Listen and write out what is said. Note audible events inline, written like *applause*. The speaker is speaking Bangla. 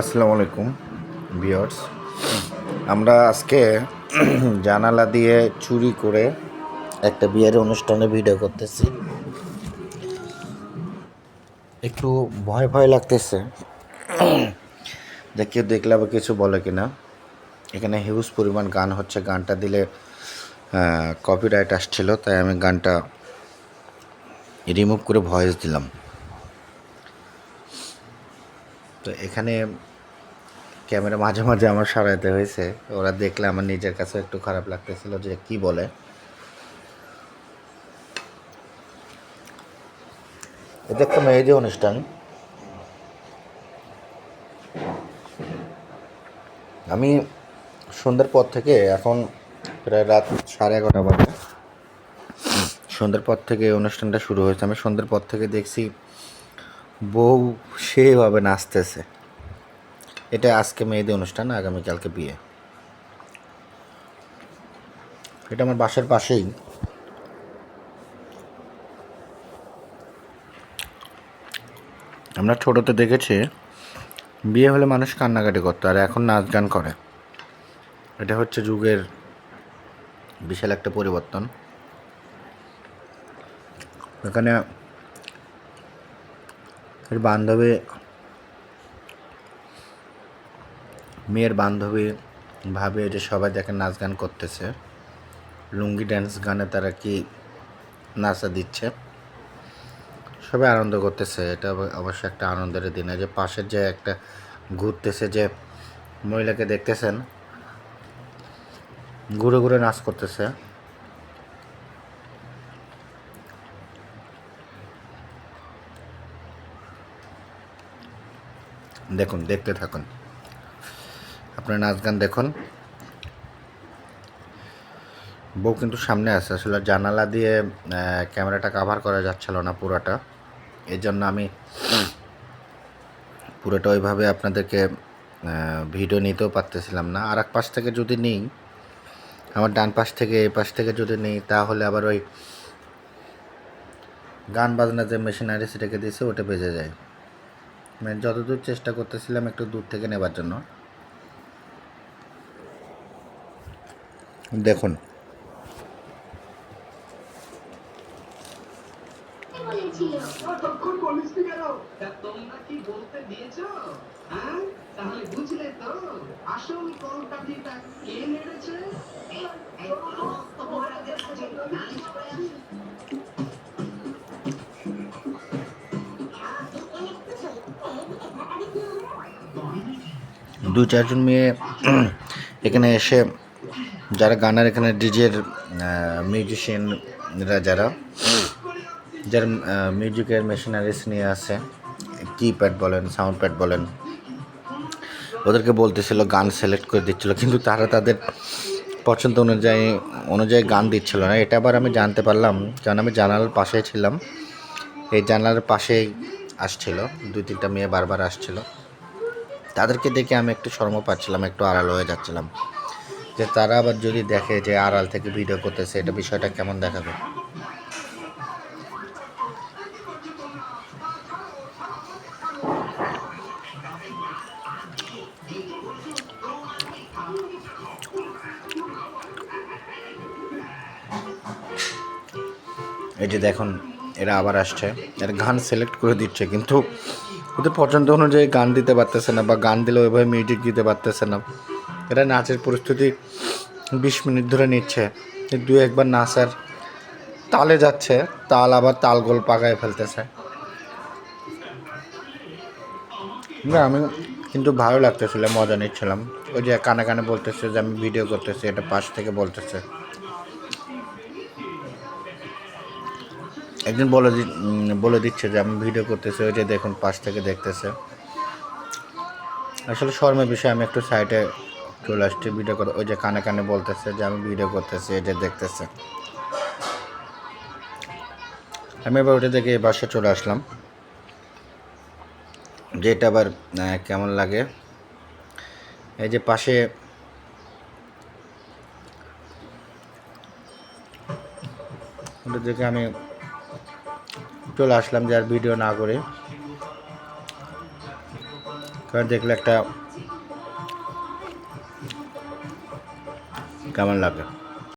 আসসালামু আলাইকুম বিয়ার্স আমরা আজকে *clears throat* জানালা দিয়ে চুরি করে একটা বিয়ের অনুষ্ঠানে ভিডিও করতেছি। একটু ভয় ভয় লাগতেছে। যে কেউ দেখলে আবার কিছু বলে কিনা। এখানে হিউজ পরিমাণ গান হচ্ছে। গানটা দিলে কপিরাইট আসছিল, তাই আমি গানটা রিমুভ করে ভয়েস দিলাম। তো এখানে ক্যামেরা মাঝে মাঝে আমার সরাইতে হয়েছে। ওরা দেখলে আমার নিজের কাছে একটু খারাপ লাগতেছিল যে কি বলে। এটা একটা মেয়েদের অনুষ্ঠান। আমি সন্ধ্যার পর থেকে এখন প্রায় রাত সাড়ে এগারোটা বাজে। সন্ধ্যার পর থেকে অনুষ্ঠানটা শুরু হয়েছে। আমি সন্ধ্যার পর থেকে দেখছি বউ সেভাবে নাচতেছে। এটা আজকে মেয়েদের অনুষ্ঠান, আগামীকালকে বিয়ে। এটা আমার বাসার পাশেই। আমরা ছোটোতে দেখেছি, বিয়ে হলে মানুষ কান্নাকাটি করতো আর এখন নাচ গান করে। এটা হচ্ছে যুগের বিশাল একটা পরিবর্তন। এখানে এর বান্ধবী, মেয়ের বান্ধবী ভাবে যে সবাই দেখে নাচ গান করতেছে। লুঙ্গি ড্যান্স গানে তারা কি নাচা দিচ্ছে? সবাই আনন্দ করতেছে। এটা অবশ্য একটা আনন্দের দিন। যে পাশের যে একটা ঘুরতেছে যে মহিলাকে দেখতেছেন, ঘুরে ঘুরে নাচ করতেছে। দেখুন, দেখতে থাকুন। আপনার নাচ গান দেখুন। বউ কিন্তু সামনে আছে, আসলে জানালা দিয়ে ক্যামেরাটা কাভার করা যাচ্ছিল না পুরোটা। এই জন্য আমি পুরোটা ওইভাবে আপনাদেরকে ভিডিও নিতেও পারতেছিলাম না। আর এক পাশ থেকে যদি নিই, আমার ডান পাশ থেকে, এই পাশ থেকে যদি নিই, তাহলে আবার ওই গান বাজনা যে মেশিনারি সেটাকে দিয়েছে, ওটা বেজে যায়। মানে যতদূর চেষ্টা করতেছিলাম একটু দূর থেকে নেবার জন্য। দেখুন। কি দু চারজন মেয়ে এখানে এসে যারা গানার এখানে ডিজের মিউজিশিয়ানরা যারা যারা মিউজিকের মেশিনারিস নিয়ে আসে কিপ্যাড বলেন সাউন্ড প্যাড বলেন, ওদেরকে বলতেছিল, গান সিলেক্ট করে দিচ্ছিল, কিন্তু তারা তাদের পছন্দ অনুযায়ী অনুযায়ী গান দিচ্ছিল না। এটা আবার আমি জানতে পারলাম, কারণ আমি জানালার পাশে ছিলাম। এই জানালার পাশেই আসছিল, দুই তিনটা মেয়ে বারবার আসছিল। তাদেরকে দেখে আমি একটু শর্ম পাচ্ছিলাম, একটু আড়াল হয়ে যাচ্ছিলাম। যে তারা আবার যদি দেখে যে আড়াল থেকে ভিডিও করতেছে, এটা বিষয়টা কেমন দেখাবে? এই যে দেখুন, এরা আবার আসছে। এরা গান সিলেক্ট করে দিচ্ছে, কিন্তু ওদের পছন্দ অনুযায়ী গান দিতে পারতেছে না বা গান দিলে ওইভাবে মিউজিক দিতে পারতেছে না। এরা নাচের পরিস্থিতি বিশ মিনিট ধরে নিচ্ছে। দু একবার নাচার তালে যাচ্ছে, তাল আবার তাল গোল পাকায় ফেলতেছে। না, আমি কিন্তু ভালো লাগতেছিল, মজা নিচ্ছিলাম। ওই যে কানে কানে বলতেছে যে আমি ভিডিও করতেছি, এটা পাশ থেকে বলতেছে। একজন বলে বলে দিচ্ছে যে, আমি ভিডিও করতেছি, ওই যে দেখুন, পাশ থেকে দেখতেছে। আসলে শর্মের বিষয়ে, আমি একটু সাইডে চলে আসছি ভিডিও করে ওই যে কানে কানে বলতেছে যে, আমি ভিডিও করতেছি যে দেখতেছে। আমি এবার ওটা দেখে বাসে চলে আসলাম। যে এটা আবার কেমন লাগে? এই যে পাশে ওটা দেখে আমি চলে আসলাম যে আর ভিডিও না করে। কারণ দেখলে একটা কেমন লাগে।